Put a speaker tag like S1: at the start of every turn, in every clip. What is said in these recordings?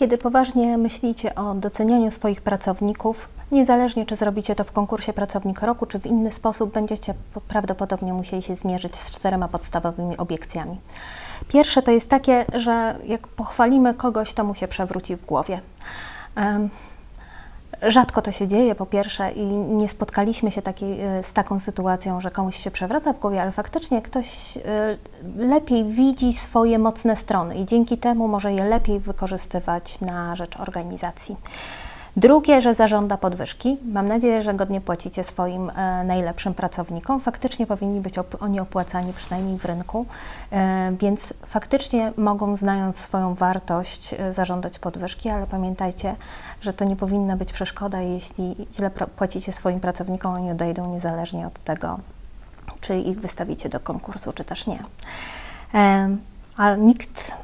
S1: Kiedy poważnie myślicie o docenianiu swoich pracowników, niezależnie czy zrobicie to w konkursie Pracownik Roku, czy w inny sposób, będziecie po- prawdopodobnie musieli się zmierzyć z czterema podstawowymi obiekcjami. Pierwsze to jest takie, że jak pochwalimy kogoś, to mu się przewróci w głowie. Rzadko to się dzieje, po pierwsze, i nie spotkaliśmy się takiej, e, z taką sytuacją, że komuś się przewraca w głowie, ale faktycznie ktoś e, lepiej widzi swoje mocne strony i dzięki temu może je lepiej wykorzystywać na rzecz organizacji. Drugie, że zażąda podwyżki. Mam nadzieję, że godnie płacicie swoim e, najlepszym pracownikom. Faktycznie powinni być op- oni opłacani przynajmniej w rynku, e, więc faktycznie mogą, znając swoją wartość, e, zażądać podwyżki, ale pamiętajcie, że to nie powinna być przeszkoda, jeśli źle płacicie swoim pracownikom, oni odejdą niezależnie od tego, czy ich wystawicie do konkursu, czy też nie. Ale nikt,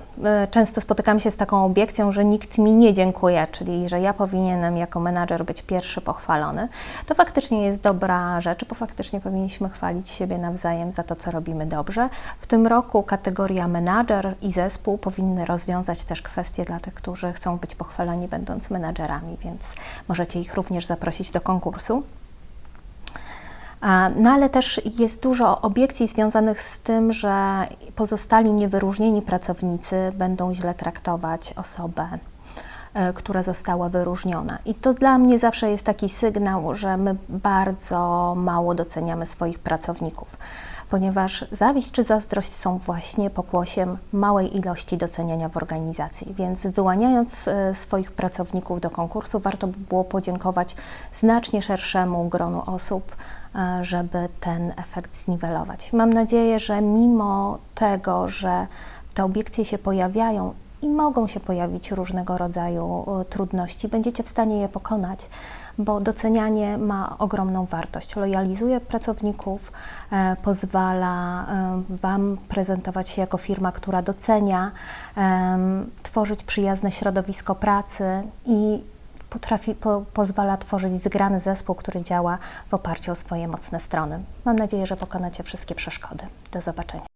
S1: często spotykam się z taką obiekcją, że nikt mi nie dziękuje, czyli że ja powinienem jako menadżer być pierwszy pochwalony. To faktycznie jest dobra rzecz, bo faktycznie powinniśmy chwalić siebie nawzajem za to, co robimy dobrze. W tym roku kategoria menadżer i zespół powinny rozwiązać też kwestie dla tych, którzy chcą być pochwalani będąc menadżerami, więc możecie ich również zaprosić do konkursu. A, No ale też jest dużo obiekcji związanych z tym, że pozostali niewyróżnieni pracownicy będą źle traktować osobę, e, która została wyróżniona. I to dla mnie zawsze jest taki sygnał, że my bardzo mało doceniamy swoich pracowników, ponieważ zawiść czy zazdrość są właśnie pokłosiem małej ilości doceniania w organizacji. Więc wyłaniając e, swoich pracowników do konkursu, warto by było podziękować znacznie szerszemu gronu osób, e, żeby ten efekt zniwelować. Mam nadzieję, że mimo tego, że te obiekcje się pojawiają i mogą się pojawić różnego rodzaju e, trudności, będziecie w stanie je pokonać, bo docenianie ma ogromną wartość. Lojalizuje pracowników, e, pozwala e, Wam prezentować się jako firma, która docenia, tworzyć przyjazne środowisko pracy i potrafi, po, pozwala tworzyć zgrany zespół, który działa w oparciu o swoje mocne strony. Mam nadzieję, że pokonacie wszystkie przeszkody. Do zobaczenia.